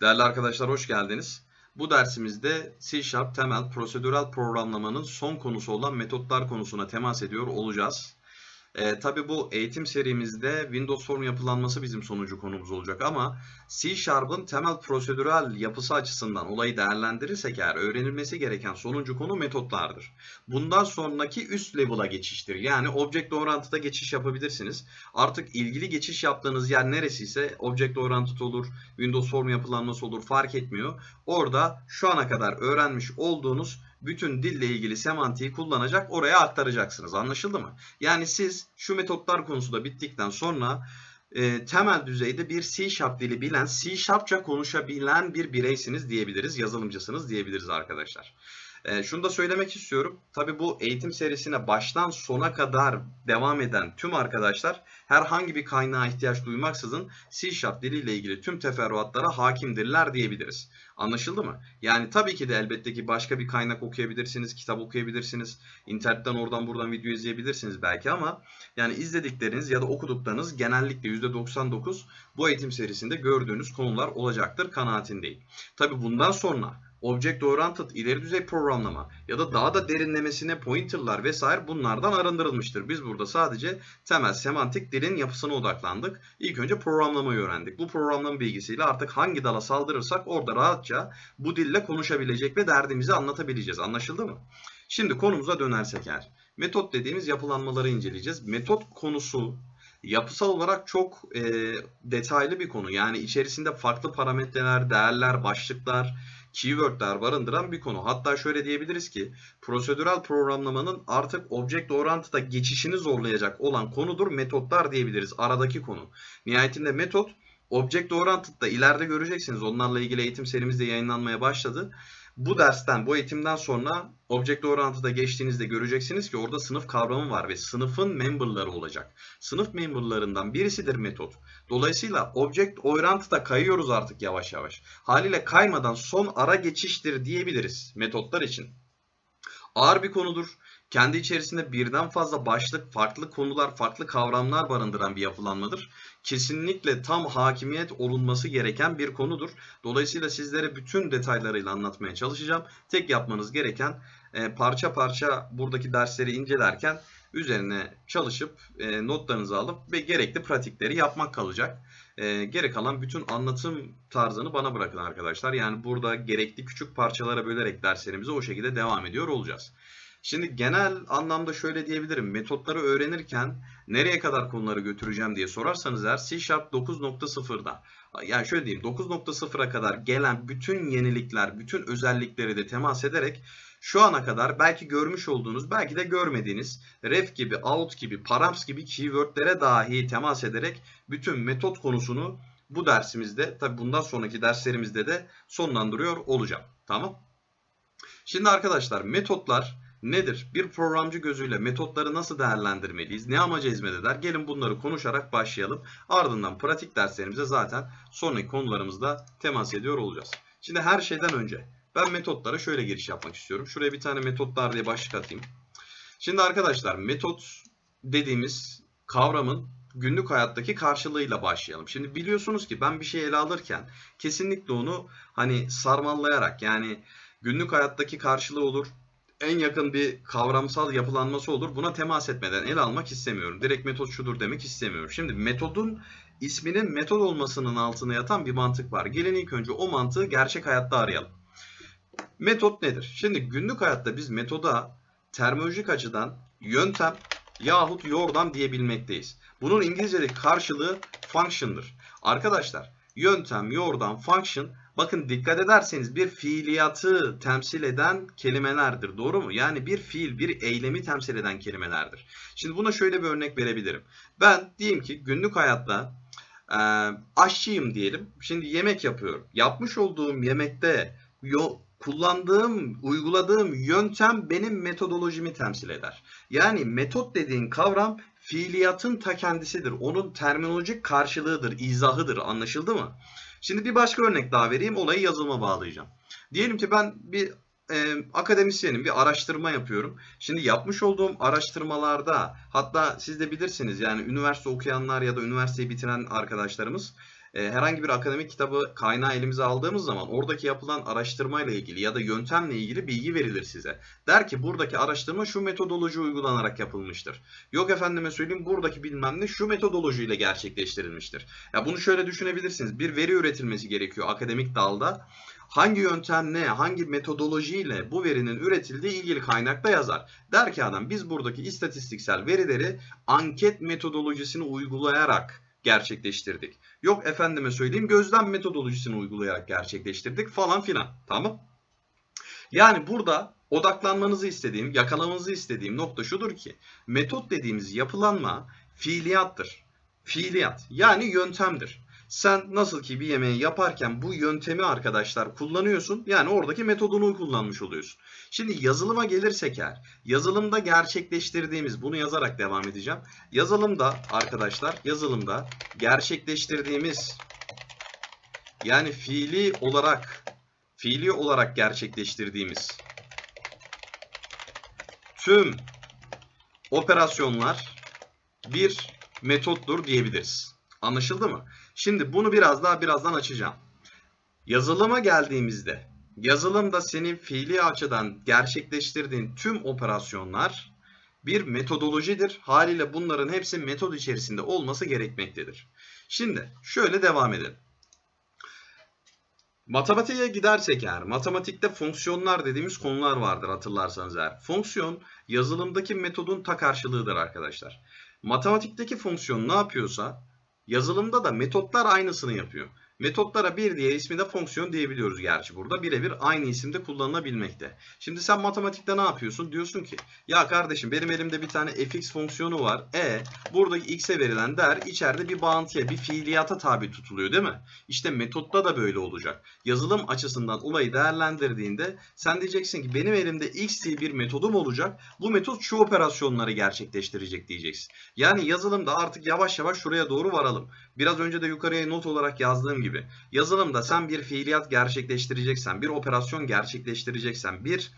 Değerli arkadaşlar hoş geldiniz. Bu dersimizde C Sharp temel prosedürel programlamanın son konusu olan metotlar konusuna temas ediyor olacağız. Ee, Tabi bu eğitim serimizde Windows Form yapılanması bizim sonucu konumuz olacak ama C Sharp'ın temel prosedürel yapısı açısından olayı değerlendirirsek eğer öğrenilmesi gereken sonuncu konu metotlardır. Bundan sonraki üst level'a geçiştir. Yani Object Oriented'a geçiş yapabilirsiniz. Artık ilgili geçiş yaptığınız yer neresiyse Object Oriented olur, Windows Form yapılanması olur fark etmiyor. Orada şu ana kadar öğrenmiş olduğunuz bütün dille ilgili semantiği kullanacak oraya aktaracaksınız. Anlaşıldı mı? Yani siz şu metotlar konusu da bittikten sonra e, temel düzeyde bir C Sharp dili bilen, C Sharpça konuşabilen bir bireysiniz diyebiliriz, yazılımcısınız diyebiliriz arkadaşlar. E, şunu da söylemek istiyorum. Tabi bu eğitim serisine baştan sona kadar devam eden tüm arkadaşlar herhangi bir kaynağa ihtiyaç duymaksızın C Sharp diliyle ilgili tüm teferruatlara hakimdirler diyebiliriz. Anlaşıldı mı? Yani tabii ki de elbette ki başka bir kaynak okuyabilirsiniz, kitap okuyabilirsiniz, internetten oradan buradan video izleyebilirsiniz belki ama yani izledikleriniz ya da okuduklarınız genellikle %99 bu eğitim serisinde gördüğünüz konular olacaktır kanaatindeyim. Tabii bundan sonra Object Oriented ileri düzey programlama ya da daha da derinlemesine pointerlar vesaire bunlardan arındırılmıştır. Biz burada sadece temel semantik dilin yapısına odaklandık. İlk önce programlamayı öğrendik. Bu programlama bilgisiyle artık hangi dala saldırırsak orada rahatça bu dille konuşabilecek ve derdimizi anlatabileceğiz. Anlaşıldı mı? Şimdi konumuza dönersek eğer. Metot dediğimiz yapılanmaları inceleyeceğiz. Metot konusu yapısal olarak çok e, detaylı bir konu. Yani içerisinde farklı parametreler, değerler, başlıklar, keywordler barındıran bir konu. Hatta şöyle diyebiliriz ki prosedürel programlamanın artık object oriented'a geçişini zorlayacak olan konudur metotlar diyebiliriz. Aradaki konu. Nihayetinde metot Object Oriented'da ileride göreceksiniz. Onlarla ilgili eğitim serimiz de yayınlanmaya başladı. Bu dersten, bu eğitimden sonra Object Oriented'a geçtiğinizde göreceksiniz ki orada sınıf kavramı var ve sınıfın memberları olacak. Sınıf memberlarından birisidir metot. Dolayısıyla Object Oriented'a kayıyoruz artık yavaş yavaş. Haliyle kaymadan son ara geçiştir diyebiliriz metotlar için. Ağır bir konudur. Kendi içerisinde birden fazla başlık, farklı konular, farklı kavramlar barındıran bir yapılanmadır. Kesinlikle tam hakimiyet olunması gereken bir konudur. Dolayısıyla sizlere bütün detaylarıyla anlatmaya çalışacağım. Tek yapmanız gereken e, parça parça buradaki dersleri incelerken üzerine çalışıp e, notlarınızı alıp ve gerekli pratikleri yapmak kalacak. E, geri kalan bütün anlatım tarzını bana bırakın arkadaşlar. Yani burada gerekli küçük parçalara bölerek derslerimize o şekilde devam ediyor olacağız. Şimdi genel anlamda şöyle diyebilirim. Metotları öğrenirken nereye kadar konuları götüreceğim diye sorarsanız eğer C Sharp 9.0'da yani şöyle diyeyim 9.0'a kadar gelen bütün yenilikler, bütün özellikleri de temas ederek şu ana kadar belki görmüş olduğunuz, belki de görmediğiniz ref gibi, out gibi, params gibi keywordlere dahi temas ederek bütün metot konusunu bu dersimizde, tabi bundan sonraki derslerimizde de sonlandırıyor olacağım. Tamam? Şimdi arkadaşlar metotlar nedir? Bir programcı gözüyle metotları nasıl değerlendirmeliyiz? Ne amaca hizmet eder? Gelin bunları konuşarak başlayalım. Ardından pratik derslerimize zaten sonraki konularımızda temas ediyor olacağız. Şimdi her şeyden önce ben metotlara şöyle giriş yapmak istiyorum. Şuraya bir tane metotlar diye başlık atayım. Şimdi arkadaşlar metot dediğimiz kavramın günlük hayattaki karşılığıyla başlayalım. Şimdi biliyorsunuz ki ben bir şey ele alırken kesinlikle onu hani sarmallayarak yani günlük hayattaki karşılığı olur, en yakın bir kavramsal yapılanması olur. Buna temas etmeden ele almak istemiyorum. Direkt metot şudur demek istemiyorum. Şimdi metodun isminin metod olmasının altına yatan bir mantık var. Gelin ilk önce o mantığı gerçek hayatta arayalım. Metot nedir? Şimdi günlük hayatta biz metoda terminolojik açıdan yöntem yahut yordam diyebilmekteyiz. Bunun İngilizce'deki karşılığı function'dır. Arkadaşlar yöntem, yordam, function bakın dikkat ederseniz bir fiiliyatı temsil eden kelimelerdir. Doğru mu? Yani bir fiil, bir eylemi temsil eden kelimelerdir. Şimdi buna şöyle bir örnek verebilirim. Ben diyeyim ki günlük hayatta e, aşçıyım diyelim. Şimdi yemek yapıyorum. Yapmış olduğum yemekte yo, kullandığım, uyguladığım yöntem benim metodolojimi temsil eder. Yani metot dediğin kavram fiiliyatın ta kendisidir. Onun terminolojik karşılığıdır, izahıdır. Anlaşıldı mı? Şimdi bir başka örnek daha vereyim. Olayı yazılıma bağlayacağım. Diyelim ki ben bir e, akademisyenim, bir araştırma yapıyorum. Şimdi yapmış olduğum araştırmalarda hatta siz de bilirsiniz yani üniversite okuyanlar ya da üniversiteyi bitiren arkadaşlarımız herhangi bir akademik kitabı kaynağı elimize aldığımız zaman oradaki yapılan araştırmayla ilgili ya da yöntemle ilgili bilgi verilir size. Der ki buradaki araştırma şu metodoloji uygulanarak yapılmıştır. Yok efendime söyleyeyim buradaki bilmem ne şu metodolojiyle gerçekleştirilmiştir. Ya bunu şöyle düşünebilirsiniz. Bir veri üretilmesi gerekiyor akademik dalda. Hangi yöntemle, hangi metodolojiyle bu verinin üretildiği ilgili kaynakta yazar. Der ki adam biz buradaki istatistiksel verileri anket metodolojisini uygulayarak gerçekleştirdik. Yok efendime söyleyeyim gözlem metodolojisini uygulayarak gerçekleştirdik falan filan. Tamam. Yani burada odaklanmanızı istediğim, yakalamanızı istediğim nokta şudur ki metot dediğimiz yapılanma fiiliyattır. Fiiliyat yani yöntemdir. Sen nasıl ki bir yemeği yaparken bu yöntemi arkadaşlar kullanıyorsun. Yani oradaki metodunu kullanmış oluyorsun. Şimdi yazılıma gelirsek eğer, yazılımda gerçekleştirdiğimiz, bunu yazarak devam edeceğim. Yazılımda arkadaşlar, yazılımda gerçekleştirdiğimiz yani fiili olarak fiili olarak gerçekleştirdiğimiz tüm operasyonlar bir metottur diyebiliriz. Anlaşıldı mı? Şimdi bunu biraz daha birazdan açacağım. Yazılıma geldiğimizde yazılımda senin fiili açıdan gerçekleştirdiğin tüm operasyonlar bir metodolojidir. Haliyle bunların hepsi metod içerisinde olması gerekmektedir. Şimdi şöyle devam edelim. Matematiğe gidersek eğer, matematikte fonksiyonlar dediğimiz konular vardır hatırlarsanız eğer. Fonksiyon yazılımdaki metodun ta karşılığıdır arkadaşlar. Matematikteki fonksiyon ne yapıyorsa yazılımda da metotlar aynısını yapıyor. Metotlara bir diğer ismi de fonksiyon diyebiliyoruz gerçi burada. Birebir aynı isimde kullanılabilmekte. Şimdi sen matematikte ne yapıyorsun? Diyorsun ki ya kardeşim benim elimde bir tane fx fonksiyonu var. E buradaki x'e verilen değer içeride bir bağıntıya, bir fiiliyata tabi tutuluyor değil mi? İşte metotta da böyle olacak. Yazılım açısından olayı değerlendirdiğinde sen diyeceksin ki benim elimde x diye bir metodum olacak. Bu metot şu operasyonları gerçekleştirecek diyeceksin. Yani yazılımda artık yavaş yavaş şuraya doğru varalım. Biraz önce de yukarıya not olarak yazdığım gibi. Yazılımda sen bir fiiliyat gerçekleştireceksen, bir operasyon gerçekleştireceksen, bir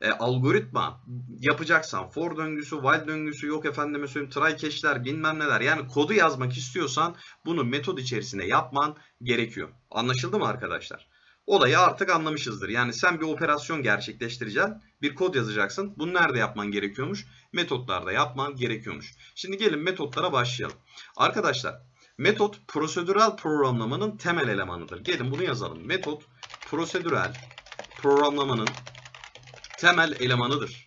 e, algoritma yapacaksan, for döngüsü, while döngüsü, yok efendime söyleyeyim try catch'ler bilmem neler. Yani kodu yazmak istiyorsan bunu metod içerisinde yapman gerekiyor. Anlaşıldı mı arkadaşlar? Olayı artık anlamışızdır. Yani sen bir operasyon gerçekleştireceksin, bir kod yazacaksın. Bunu nerede yapman gerekiyormuş? Metotlarda yapman gerekiyormuş. Şimdi gelin metotlara başlayalım. Arkadaşlar Metot prosedürel programlamanın temel elemanıdır. Gelin bunu yazalım. Metot prosedürel programlamanın temel elemanıdır.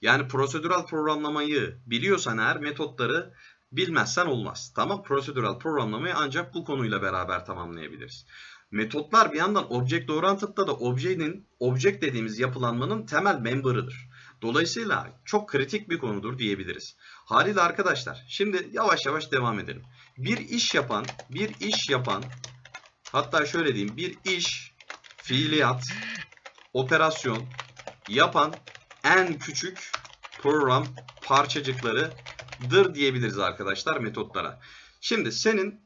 Yani prosedürel programlamayı biliyorsan eğer metotları bilmezsen olmaz. Tamam prosedürel programlamayı ancak bu konuyla beraber tamamlayabiliriz. Metotlar bir yandan object oriented'da da objenin object dediğimiz yapılanmanın temel member'ıdır. Dolayısıyla çok kritik bir konudur diyebiliriz. Haliyle arkadaşlar şimdi yavaş yavaş devam edelim. Bir iş yapan, bir iş yapan hatta şöyle diyeyim bir iş, fiiliyat, operasyon yapan en küçük program parçacıklarıdır diyebiliriz arkadaşlar metotlara. Şimdi senin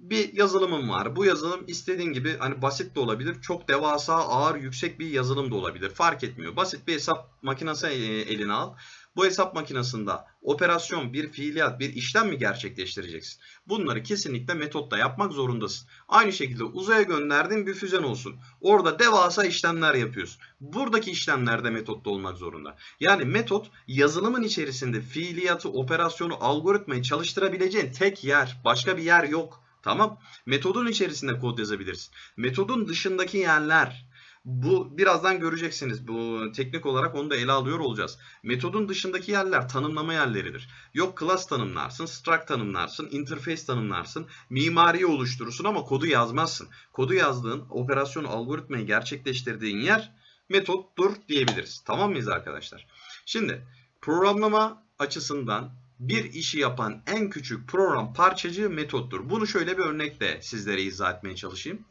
bir yazılımın var. Bu yazılım istediğin gibi hani basit de olabilir. Çok devasa, ağır, yüksek bir yazılım da olabilir. Fark etmiyor. Basit bir hesap makinesi e, eline al. Bu hesap makinesinde operasyon, bir fiiliyat, bir işlem mi gerçekleştireceksin? Bunları kesinlikle metotla yapmak zorundasın. Aynı şekilde uzaya gönderdiğin bir füzen olsun. Orada devasa işlemler yapıyorsun. Buradaki işlemler de metotta olmak zorunda. Yani metot yazılımın içerisinde fiiliyatı, operasyonu, algoritmayı çalıştırabileceğin tek yer. Başka bir yer yok. Tamam. Metodun içerisinde kod yazabilirsin. Metodun dışındaki yerler bu birazdan göreceksiniz. Bu teknik olarak onu da ele alıyor olacağız. Metodun dışındaki yerler tanımlama yerleridir. Yok class tanımlarsın, struct tanımlarsın, interface tanımlarsın, mimariyi oluşturursun ama kodu yazmazsın. Kodu yazdığın, operasyonu, algoritmayı gerçekleştirdiğin yer metottur diyebiliriz. Tamam mıyız arkadaşlar? Şimdi programlama açısından bir işi yapan en küçük program parçacığı metottur. Bunu şöyle bir örnekle sizlere izah etmeye çalışayım.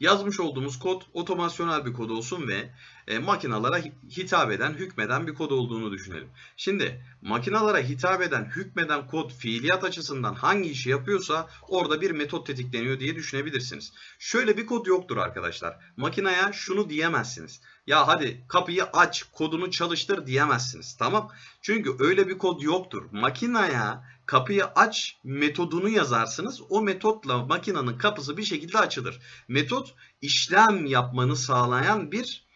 Yazmış olduğumuz kod otomasyonel bir kod olsun ve e, makinalara hitap eden, hükmeden bir kod olduğunu düşünelim. Şimdi makinalara hitap eden, hükmeden kod fiiliyat açısından hangi işi yapıyorsa orada bir metot tetikleniyor diye düşünebilirsiniz. Şöyle bir kod yoktur arkadaşlar. Makinaya şunu diyemezsiniz. ya hadi kapıyı aç kodunu çalıştır diyemezsiniz. Tamam. Çünkü öyle bir kod yoktur. Makinaya kapıyı aç metodunu yazarsınız. O metotla makinenin kapısı bir şekilde açılır. Metot işlem yapmanı sağlayan bir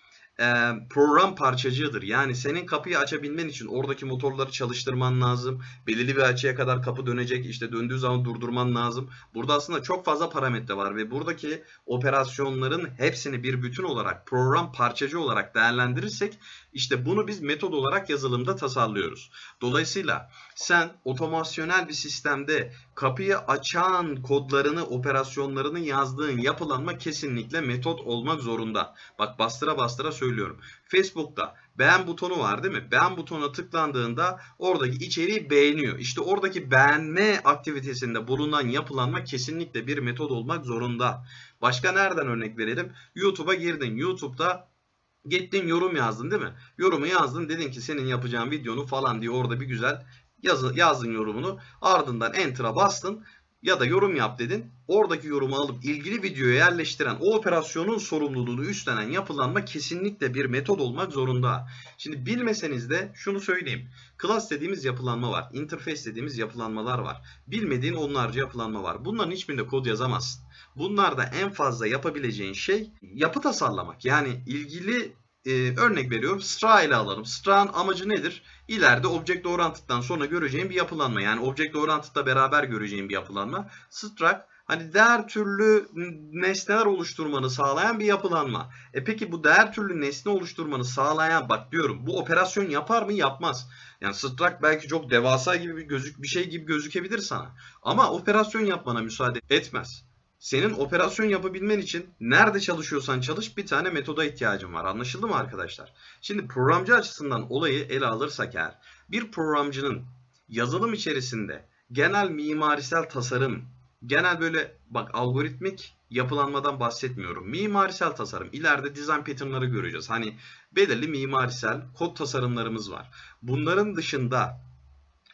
program parçacığıdır. Yani senin kapıyı açabilmen için oradaki motorları çalıştırman lazım. Belirli bir açıya kadar kapı dönecek. İşte döndüğü zaman durdurman lazım. Burada aslında çok fazla parametre var ve buradaki operasyonların hepsini bir bütün olarak program parçacı olarak değerlendirirsek işte bunu biz metod olarak yazılımda tasarlıyoruz. Dolayısıyla sen otomasyonel bir sistemde kapıyı açan kodlarını, operasyonlarını yazdığın yapılanma kesinlikle metot olmak zorunda. Bak bastıra bastıra söylüyorum. Facebook'ta beğen butonu var değil mi? Beğen butonuna tıklandığında oradaki içeriği beğeniyor. İşte oradaki beğenme aktivitesinde bulunan yapılanma kesinlikle bir metod olmak zorunda. Başka nereden örnek verelim? YouTube'a girdin. YouTube'da Gittin yorum yazdın değil mi? Yorumu yazdın dedin ki senin yapacağın videonu falan diye orada bir güzel yazı, yazdın yorumunu. Ardından enter'a bastın ya da yorum yap dedin. Oradaki yorumu alıp ilgili videoya yerleştiren o operasyonun sorumluluğunu üstlenen yapılanma kesinlikle bir metod olmak zorunda. Şimdi bilmeseniz de şunu söyleyeyim. Class dediğimiz yapılanma var. Interface dediğimiz yapılanmalar var. Bilmediğin onlarca yapılanma var. Bunların hiçbirinde kod yazamazsın. Bunlarda en fazla yapabileceğin şey yapı tasarlamak. Yani ilgili e, örnek veriyorum Stra ile alalım. Stra'nın amacı nedir? İleride Object Oriented'dan sonra göreceğin bir yapılanma. Yani Object Oriented'la beraber göreceğin bir yapılanma. Struct hani değer türlü nesneler oluşturmanı sağlayan bir yapılanma. E peki bu değer türlü nesne oluşturmanı sağlayan bak diyorum bu operasyon yapar mı? Yapmaz. Yani struct belki çok devasa gibi bir gözük bir şey gibi gözükebilir sana. Ama operasyon yapmana müsaade etmez. Senin operasyon yapabilmen için nerede çalışıyorsan çalış bir tane metoda ihtiyacın var. Anlaşıldı mı arkadaşlar? Şimdi programcı açısından olayı ele alırsak eğer bir programcının yazılım içerisinde genel mimarisel tasarım, genel böyle bak algoritmik yapılanmadan bahsetmiyorum. Mimarisel tasarım. İleride design pattern'ları göreceğiz. Hani belirli mimarisel kod tasarımlarımız var. Bunların dışında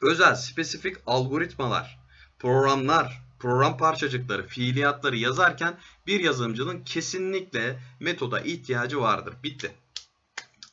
özel spesifik algoritmalar, programlar, program parçacıkları, fiiliyatları yazarken bir yazılımcının kesinlikle metoda ihtiyacı vardır. Bitti.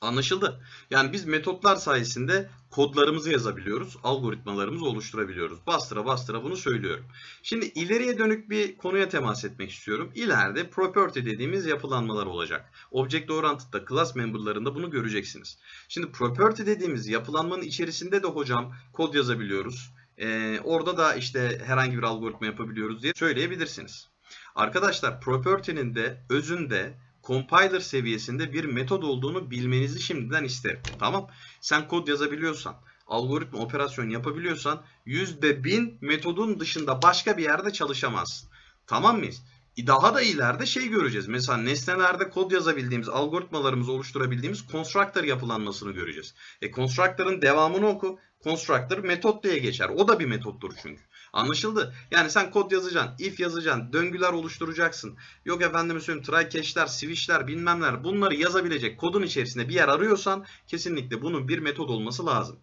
Anlaşıldı. Yani biz metotlar sayesinde kodlarımızı yazabiliyoruz, algoritmalarımızı oluşturabiliyoruz. Bastıra bastıra bunu söylüyorum. Şimdi ileriye dönük bir konuya temas etmek istiyorum. İleride property dediğimiz yapılanmalar olacak. Object Oriented'da class memberlarında bunu göreceksiniz. Şimdi property dediğimiz yapılanmanın içerisinde de hocam kod yazabiliyoruz. Ee, orada da işte herhangi bir algoritma yapabiliyoruz diye söyleyebilirsiniz. Arkadaşlar property'nin de özünde compiler seviyesinde bir metod olduğunu bilmenizi şimdiden isterim. Tamam. Sen kod yazabiliyorsan, algoritma operasyon yapabiliyorsan %1000 metodun dışında başka bir yerde çalışamazsın. Tamam mıyız? Daha da ileride şey göreceğiz. Mesela nesnelerde kod yazabildiğimiz, algoritmalarımızı oluşturabildiğimiz constructor yapılanmasını göreceğiz. E constructor'ın devamını oku. Constructor metot diye geçer. O da bir metottur çünkü. Anlaşıldı? Yani sen kod yazacaksın, if yazacaksın, döngüler oluşturacaksın. Yok efendim söyleyeyim try catch'ler, switch'ler bilmemler bunları yazabilecek kodun içerisinde bir yer arıyorsan kesinlikle bunun bir metod olması lazım.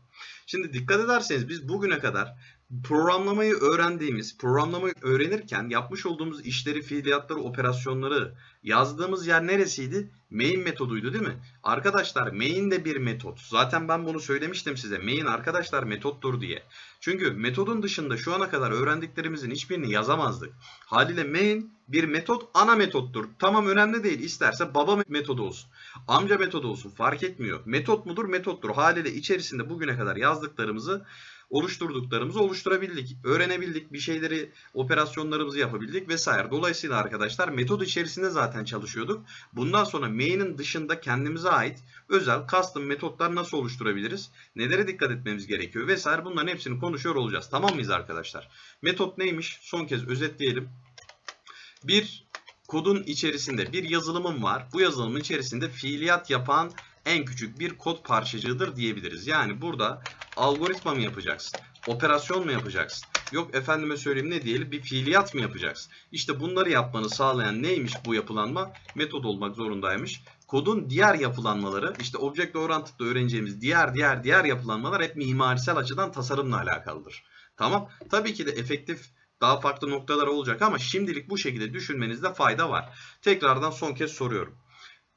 Şimdi dikkat ederseniz biz bugüne kadar programlamayı öğrendiğimiz, programlamayı öğrenirken yapmış olduğumuz işleri, fiiliyatları, operasyonları yazdığımız yer neresiydi? Main metoduydu değil mi? Arkadaşlar main de bir metot. Zaten ben bunu söylemiştim size. Main arkadaşlar metottur diye. Çünkü metodun dışında şu ana kadar öğrendiklerimizin hiçbirini yazamazdık. Haliyle main bir metot ana metottur. Tamam önemli değil. İsterse baba metodu olsun. Amca metodu olsun. Fark etmiyor. Metot mudur? Metottur. Haliyle içerisinde bugüne kadar yazdıklarımızı oluşturduklarımızı oluşturabildik. Öğrenebildik. Bir şeyleri, operasyonlarımızı yapabildik vesaire. Dolayısıyla arkadaşlar metod içerisinde zaten çalışıyorduk. Bundan sonra main'in dışında kendimize ait özel custom metotlar nasıl oluşturabiliriz? Nelere dikkat etmemiz gerekiyor vesaire. Bunların hepsini konuşuyor olacağız. Tamam mıyız arkadaşlar? Metot neymiş? Son kez özetleyelim. Bir kodun içerisinde bir yazılımım var. Bu yazılımın içerisinde fiiliyat yapan en küçük bir kod parçacığıdır diyebiliriz. Yani burada algoritma mı yapacaksın? Operasyon mu yapacaksın? Yok efendime söyleyeyim ne diyelim bir fiiliyat mı yapacaksın? İşte bunları yapmanı sağlayan neymiş bu yapılanma? Metod olmak zorundaymış. Kodun diğer yapılanmaları işte Object Oriented'da öğreneceğimiz diğer diğer diğer yapılanmalar hep mimarisel açıdan tasarımla alakalıdır. Tamam. Tabii ki de efektif daha farklı noktalar olacak ama şimdilik bu şekilde düşünmenizde fayda var. Tekrardan son kez soruyorum.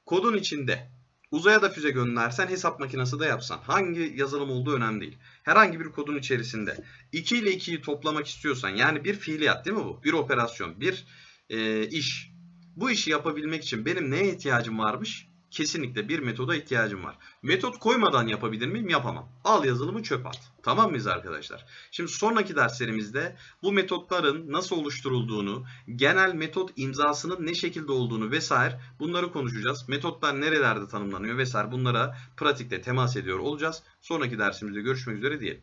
Kodun içinde Uzaya da füze göndersen hesap makinesi de yapsan. Hangi yazılım olduğu önemli değil. Herhangi bir kodun içerisinde 2 ile 2'yi toplamak istiyorsan yani bir fiiliyat değil mi bu? Bir operasyon, bir e, iş. Bu işi yapabilmek için benim neye ihtiyacım varmış? Kesinlikle bir metoda ihtiyacım var. Metot koymadan yapabilir miyim? Yapamam. Al yazılımı çöp at. Tamam mıyız arkadaşlar? Şimdi sonraki derslerimizde bu metotların nasıl oluşturulduğunu, genel metot imzasının ne şekilde olduğunu vesaire bunları konuşacağız. Metotlar nerelerde tanımlanıyor vesaire bunlara pratikte temas ediyor olacağız. Sonraki dersimizde görüşmek üzere diyelim.